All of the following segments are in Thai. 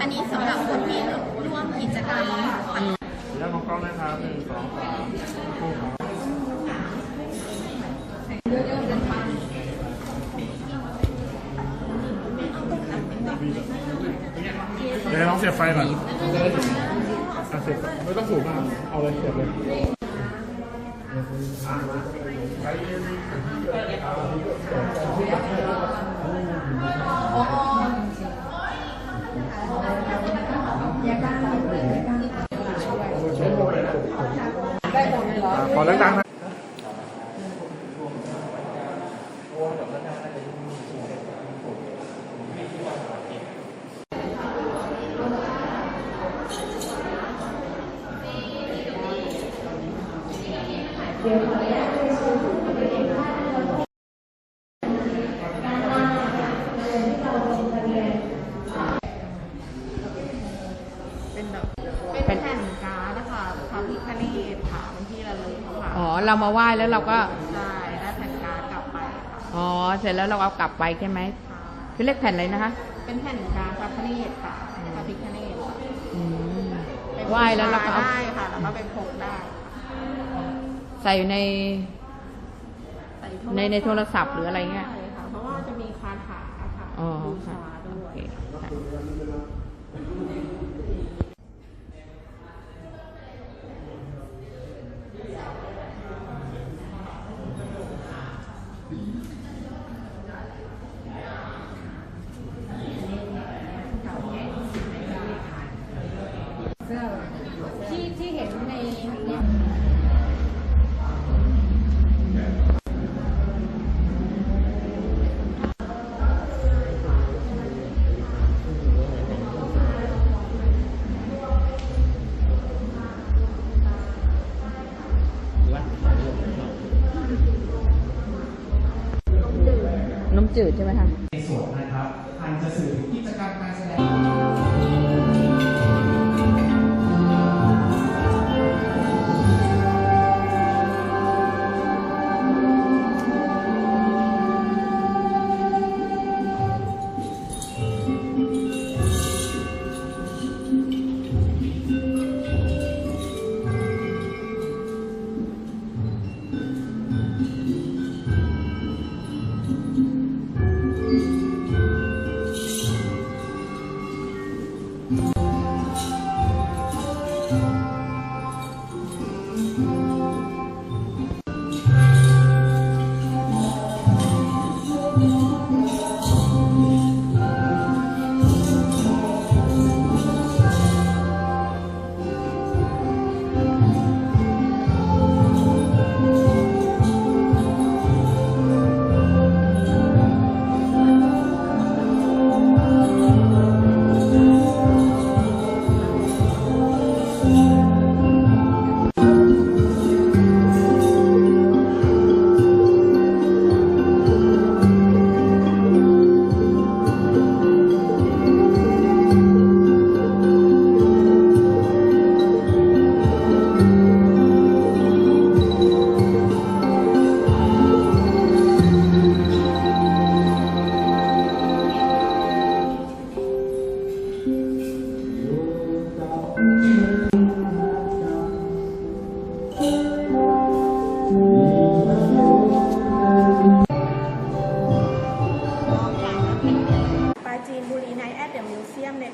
อันนี้สำหรับคนที่ร่วมกิจกรรมปั่แล้วมองกล้องนะครับหนึ่งสองสามคู่ครับเดี๋ยวลองเสียบไฟก่อนเสียบไม่ต้องสูงมากเอาเลยเสียบเลยอ๋อ ขอเลือกตั้งนะเป็น เรามาไหว้แล้วเราก็ ใช่ได้แผ่นการ์ดกลับไปค่ะอ๋อ เสร็จแล้วเราเอากลับไปใช่ไหมคือเรียกแผ่นอะไรนะคะเป็นแผ่นการ์ดพระพิคเนตค่ะพระพิคเนตค่ะอืมเป็นไหว้แล้วเราก็เอาได้ค่ะแล้วก็เป็นพกได้ใส่อยู่ใน ใส่ในในโทรศัพท์หรืออะไรเงี้ย ใช่ค่ะ เพราะว่าจะมีคาถาค่ะ อ๋อ บู ค่ะ ชาด้ โอ วย เคค่ะ ซอร์ที่ที่เห็นในน้ำจืดใช่ไหมคะ ในส่วนนะครับทางจะสื่อถึงกิจกรรมการแสดง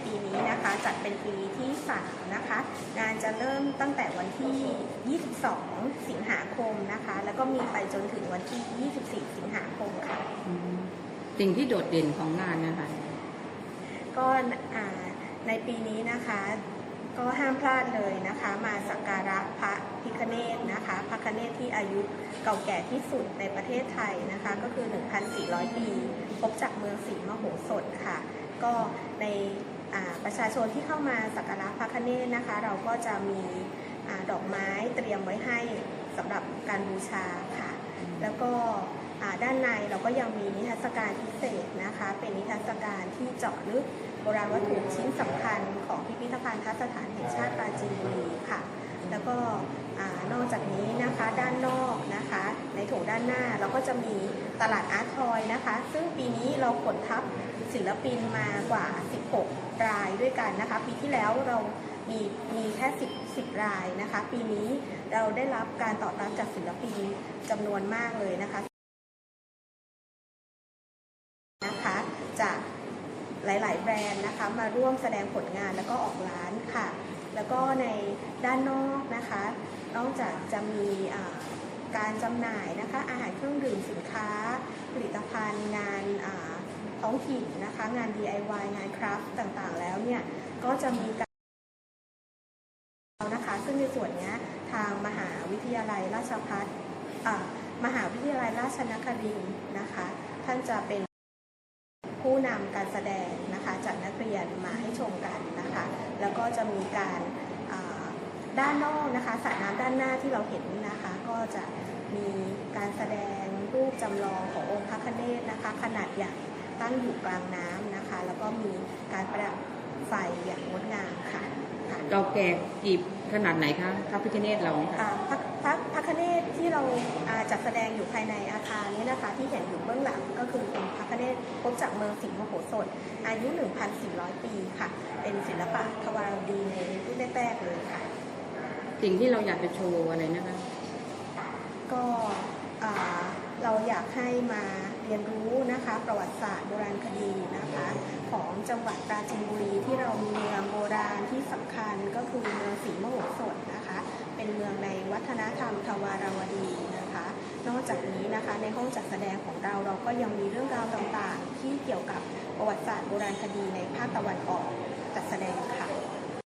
ปีนี้นะคะจัดเป็นปีที่3นะคะงานจะเริ่มตั้งแต่วันที่ 22 สิงหาคมนะคะ แล้วก็มีไปจนถึงวันที่ 24 สิงหาคมค่ะ สิ่งที่โดดเด่นของงานนะคะก็อ่าในปีนี้นะคะ ก็ห้ามพลาดเลยนะคะ มาสักการะพระพิคเนตนะคะ พระคเนตที่อายุเก่าแก่ที่สุดในประเทศไทยนะคะ ก็คือ 1,400 ปีพบจากเมืองศรีมโหสถค่ะ ก็ในอ่า ประชาชนที่เข้ามาสักการะพระคเนตนะคะ เราก็จะมีอดอกไม้เตรียมไว้ให้สำหรับการบูชาค่ะ แล้วก็ด้านในเราก็ยังมีนิทรรศการพิเศษนะคะ เป็นนิทรรศการที่เจาะลึกโบราณวัตถุชิ้นสำคัญของพิพิธภัณฑสถานแห่งชาติปราจีนบุรีค่ะ แล้วก็นอกจากนี้นะคะด้านนอกนะคะ ในโถงด้านหน้าเราก็จะมีตลาดอาร์ตทอยนะคะ ซึ่งปีนี้เราขนทัพศิลปินมากว่า 16 รายด้วยกันนะคะ ปีที่แล้วเรามีมีแค่ 10 10 รายนะคะ ปีนี้เราได้รับการตอบรับจากศิลปินจำนวนมากเลยนะคะนะคะ จากหลาย ๆ แบรนด์นะคะ มาร่วมแสดงผลงานแล้วก็ออกร้านค่ะ แล้วก็ในด้านนอกนะคะ นอกจากจะมีการจำหน่ายนะคะ อาหารเครื่องดื่มสินค้า ผลิตภัณฑ์งานอ่า ท้องถิ่นนะคะ งาน DIY งานคราฟต์ต่างๆ แล้วเนี่ย ก็จะมีการนะคะ ซึ่งในส่วนนี้ทางมหาวิทยาลัยราชภัฏอ่ามหาวิทยาลัยราชนครินนะคะ ท่านจะเป็นผู้นำการแสดงนะคะจากนักเรียนมาให้ชมกันนะคะ แล้วก็จะมีการด้านนอกนะคะสระน้ำด้านหน้าที่เราเห็นนะคะ ก็จะมีการแสดงรูปจำลองขององค์พระคเนศนะคะ ขนาดใหญ่ ตั้งอยู่กลางน้ำนะคะ แล้วก็มีการประดับไฟอย่างงดงามค่ะค่ะเก่าแก่กี่ขนาดไหนคะพระพิฆเนศเราอ่าพระพระพระคเนศที่เราอ่าจัดแสดงอยู่ภายในอาคารนี้นะคะ ที่เห็นอยู่เบื้องหลังก็คือเป็นพระคเนศพบจากเมืองสิงห์มโหสถ อายุ 1,400 ปีค่ะ เป็นศิลปะทวารวดีในรุ่นแรกๆเลยค่ะ สิ่งที่เราอยากจะโชว์อะไรนะคะ ก็อ่าเราอยากให้มา เรียนรู้นะคะประวัติศาสตร์โบราณคดีนะคะของจังหวัดปราจีนบุรีที่เรามีเมืองโบราณที่สำคัญก็คือเมืองศรีมโหสถนะคะ เป็นเมืองในวัฒนธรรมทวารวดีนะคะ นอกจากนี้นะคะในห้องจัดแสดงของเราเราก็ยังมีเรื่องราวต่างๆ ที่เกี่ยวกับประวัติศาสตร์โบราณคดีในภาคตะวันออกจัดแสดงค่ะ